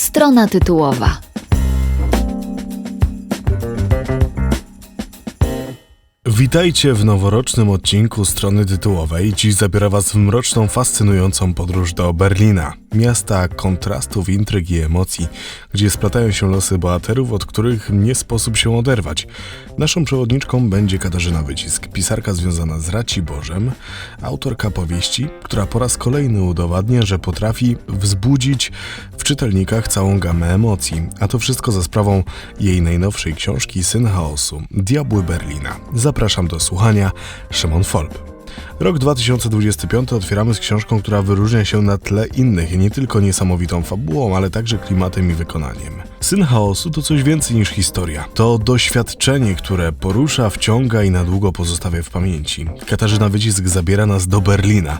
Strona tytułowa. Witajcie w noworocznym odcinku strony tytułowej. Dziś zabiera Was w mroczną, fascynującą podróż do Berlina, miasta kontrastów, intryg i emocji, gdzie splatają się losy bohaterów, od których nie sposób się oderwać. Naszą przewodniczką będzie Katarzyna Wycisk, pisarka związana z Raciborzem, autorka powieści, która po raz kolejny udowadnia, że potrafi wzbudzić czytelnikach całą gamę emocji, a to wszystko za sprawą jej najnowszej książki Syn Chaosu, Diabły Berlina. Zapraszam do słuchania, Szymon Folb. Rok 2025 otwieramy z książką, która wyróżnia się na tle innych, nie tylko niesamowitą fabułą, ale także klimatem i wykonaniem. Syn Chaosu to coś więcej niż historia. To doświadczenie, które porusza, wciąga i na długo pozostawia w pamięci. Katarzyna Wycisk zabiera nas do Berlina,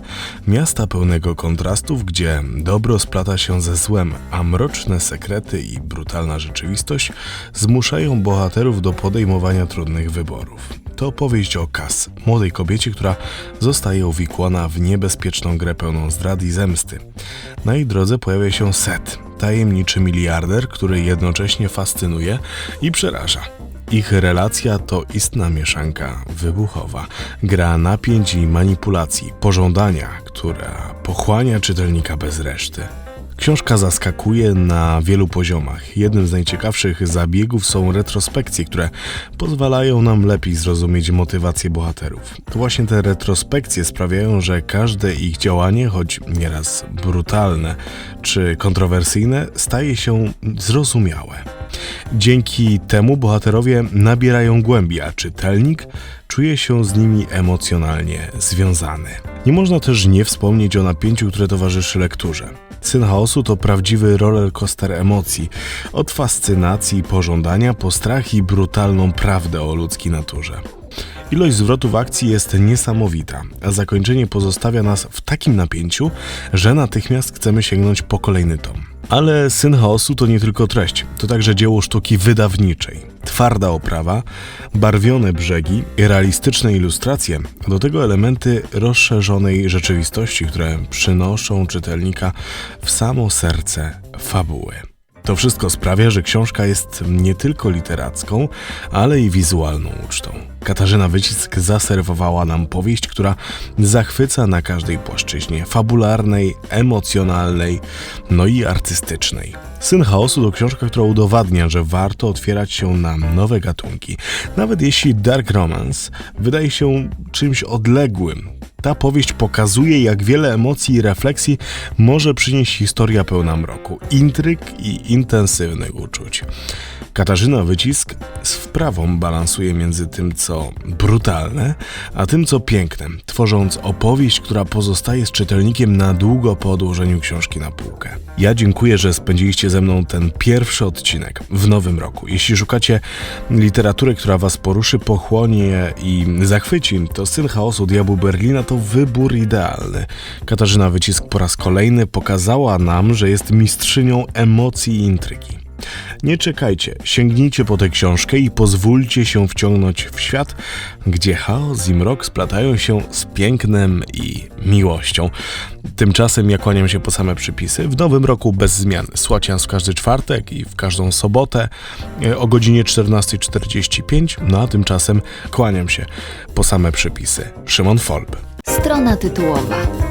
miasta pełnego kontrastów, gdzie dobro splata się ze złem, a mroczne sekrety i brutalna rzeczywistość zmuszają bohaterów do podejmowania trudnych wyborów. To opowieść o Kas, młodej kobiecie, która zostaje uwikłana w niebezpieczną grę pełną zdrad i zemsty. Na jej drodze pojawia się Set, tajemniczy miliarder, który jednocześnie fascynuje i przeraża. Ich relacja to istna mieszanka wybuchowa, gra napięć i manipulacji, pożądania, która pochłania czytelnika bez reszty. Książka zaskakuje na wielu poziomach. Jednym z najciekawszych zabiegów są retrospekcje, które pozwalają nam lepiej zrozumieć motywację bohaterów. To właśnie te retrospekcje sprawiają, że każde ich działanie, choć nieraz brutalne czy kontrowersyjne, staje się zrozumiałe. Dzięki temu bohaterowie nabierają głębi, a czytelnik czuje się z nimi emocjonalnie związany. Nie można też nie wspomnieć o napięciu, które towarzyszy lekturze. Syn chaosu to prawdziwy rollercoaster emocji, od fascynacji i pożądania po strach i brutalną prawdę o ludzkiej naturze. Ilość zwrotów akcji jest niesamowita, a zakończenie pozostawia nas w takim napięciu, że natychmiast chcemy sięgnąć po kolejny tom. Ale Syn Chaosu to nie tylko treść, to także dzieło sztuki wydawniczej. Twarda oprawa, barwione brzegi realistyczne ilustracje, a do tego elementy rozszerzonej rzeczywistości, które przynoszą czytelnika w samo serce fabuły. To wszystko sprawia, że książka jest nie tylko literacką, ale i wizualną ucztą. Katarzyna Wycisk zaserwowała nam powieść, która zachwyca na każdej płaszczyźnie fabularnej, emocjonalnej, no i artystycznej. Syn Chaosu to książka, która udowadnia, że warto otwierać się na nowe gatunki, nawet jeśli Dark Romance wydaje się czymś odległym. Ta powieść pokazuje, jak wiele emocji i refleksji może przynieść historia pełna mroku, intryg i intensywnych uczuć. Katarzyna Wycisk z wprawą balansuje między tym, co brutalne, a tym, co piękne, tworząc opowieść, która pozostaje z czytelnikiem na długo po odłożeniu książki na półkę. Ja dziękuję, że spędziliście ze mną ten pierwszy odcinek w nowym roku. Jeśli szukacie literatury, która was poruszy, pochłonie i zachwyci, to Syn Chaosu Diabłu Berlina to wybór idealny. Katarzyna Wycisk po raz kolejny pokazała nam, że jest mistrzynią emocji i intrygi. Nie czekajcie, sięgnijcie po tę książkę i pozwólcie się wciągnąć w świat, gdzie chaos i mrok splatają się z pięknem i miłością. Tymczasem ja kłaniam się po same przypisy. W nowym roku bez zmian. Słacians w każdy czwartek i w każdą sobotę e, o godzinie 14.45. No a tymczasem kłaniam się po same przypisy. Szymon Folb. Strona tytułowa.